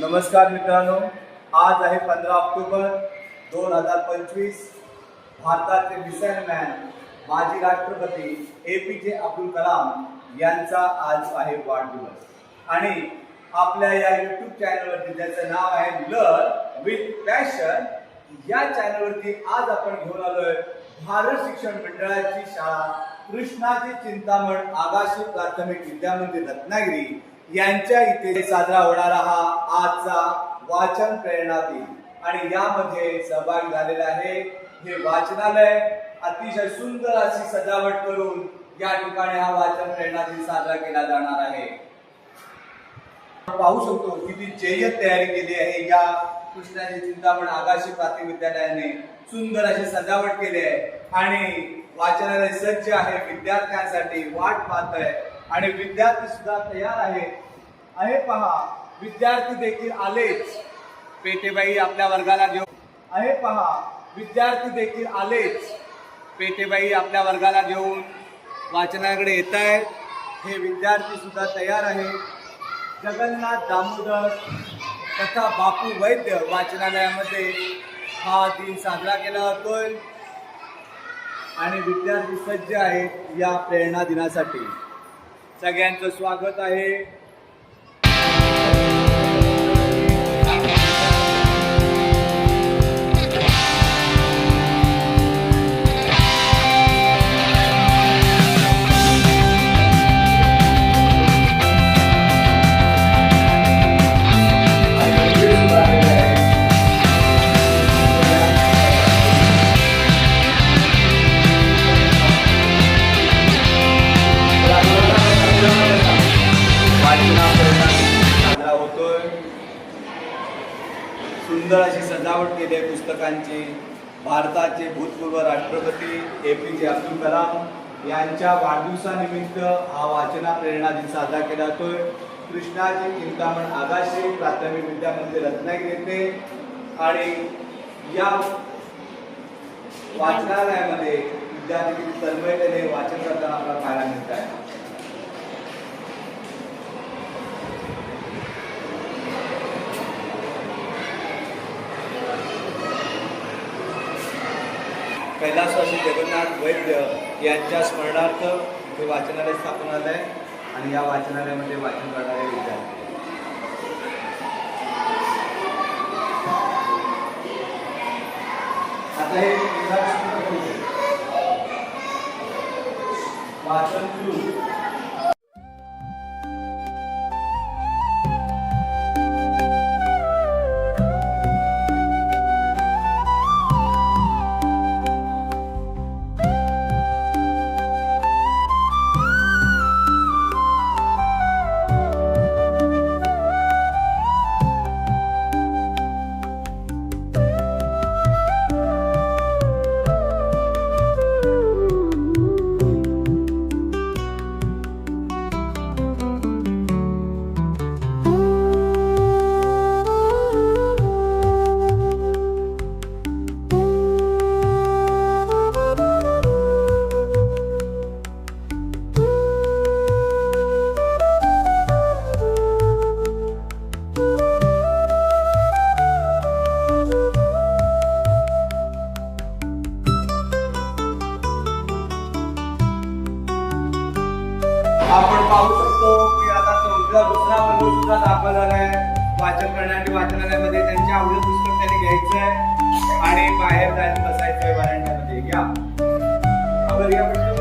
नमस्कार मित्रांनो आज आहे पंधरा ऑक्टोबर दोन हजार पंचवीस. भारताचे मिसाईल मॅन माजी राष्ट्रपती ए पी जे अब्दुल कलाम यांचा आज आहे वाढदिवस. आणि आपल्या या यूट्यूब चॅनलवरती ज्याचं नाव आहे लर्न विथ पॅशन या चॅनलवरती आज आपण घेऊन आलोय भारत शिक्षण मंडळाची शाळा. कृष्णाची चिंतामण आगाशी प्राथमिक विद्यामंदिर म्हणजे रत्नागिरी. यांच्या इथे साजरा होणारा हा आजचा वाचन प्रेरणा दिन. आणि यामध्ये सहभागी झालेला आहे हे वाचनालय अतिशय सुंदर अशी सजावट करून या ठिकाणी हा वाचन प्रेरणा दिन साजरा केला जाणार आहे. आपण पाहू शकतो किती जय्यत तयारी केली आहे. या कृष्णाची चिंतामण आगाशी प्राथमिक विद्यालयाने सुंदर अशी सजावट केली आहे. आणि वाचनालय सज्ज आहे. विद्यार्थ्यांसाठी वाट पाहत आहे. आणि विद्यार्थी सुद्धा तयार आहेत. आहे पहा विद्यार्थी देखील आलेच. पेटेबाई आपल्या वर्गाला घेऊन. आहे पहा विद्यार्थी देखील आलेच. पेटेबाई आपल्या वर्गाला घेऊन वाचनाकडे येत आहेत हे विद्यार्थी सुद्धा तयार आहेत. जगन्नाथ दामोदर तथा बापू वैद्य वाचनालयामध्ये हा दिन साजरा केला जातोय. आणि विद्यार्थी सज्ज आहेत या प्रेरणा दिनासाठी. सगळ्यांचं स्वागत आहे. सुंदर अशी सजावट केली आहे पुस्तकांची. भारताचे भूतपूर्व राष्ट्रपती ए पी जे अब्दुल कलाम यांच्या वाढदिवसानिमित्त हा वाचना प्रेरणा दिन साजरा केला जातोय. कृष्णाजी चिंतामण आगाशे प्राथमिक विद्यामंदिर रत्नागिरी येथे आणि या वाचनालयामध्ये विद्यार्थी तन्मयतेने वाचन करताना आपल्याला कैलासवासी जगन्नाथ वैद्य यांच्या स्मरणार्थ हे वाचनालय स्थापन झालं आहे आणि या वाचनालयामध्ये वाचन करणारे विद्यार्थी आता हे वाचन सुरू. पाहू शकतो की आता चौथ्या दुसरा बंधू सुद्धा दाखल आहे वाचन करण्यासाठी वाचनालयामध्ये त्यांचे आवडीचं पुस्तक त्यांनी घ्यायचं आहे आणि बाहेर जायला बसायचंय वरांड्यामध्ये या. आपण या